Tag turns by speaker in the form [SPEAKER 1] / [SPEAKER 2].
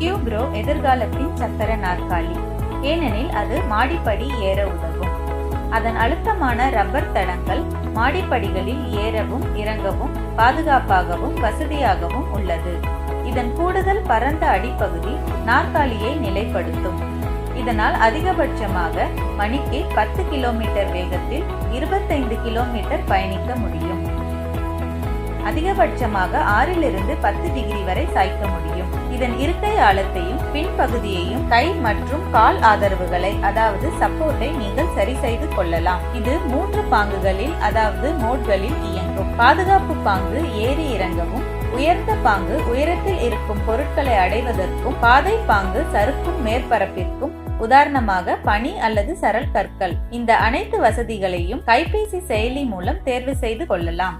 [SPEAKER 1] கியூப்ரோ எதிர்காலத்தின் சக்கர நாற்காலி. ஏனெனில் அது மாடிப்படி ஏற உதவும். அதன் அழுத்தமான ரப்பர் தடங்கள் மாடிப்படிகளில் ஏறவும் இறங்கவும் பாதுகாப்பாகவும் வசதியாகவும் உள்ளது. இதன் கூடுதல் பரந்த அடிப்பகுதி நாற்காலியை நிலைப்படுத்தும். இதனால் அதிகபட்சமாக மணிக்கு பத்து கிலோமீட்டர் வேகத்தில் இருபத்தைந்து கிலோமீட்டர் பயணிக்க முடியும். அதிகபட்சமாக ஆறிலிருந்து பத்து டிகிரி வரை சாய்க்க முடியும். இதன் இருக்கை ஆழத்தையும் பின்பகுதியையும் கை மற்றும் கால் ஆதரவுகளை அதாவது சப்போர்ட்டை நீங்கள் சரி செய்து கொள்ளலாம். இது மூன்று பாங்குகளில் அதாவது மோட்களில் இயங்கும். பாதுகாப்பு பாங்கு ஏறி இறங்கவும் உயர்ந்த பாங்கு உயரத்தில் இருக்கும் பொருட்களை அடைவதற்கும் பாதை பாங்கு சறுக்கும் மேற்பரப்பிற்கும் உதாரணமாக பனி அல்லது சரல் கற்கள். இந்த அனைத்து வசதிகளையும் கைபேசி செயலி மூலம் தேர்வு செய்து கொள்ளலாம்.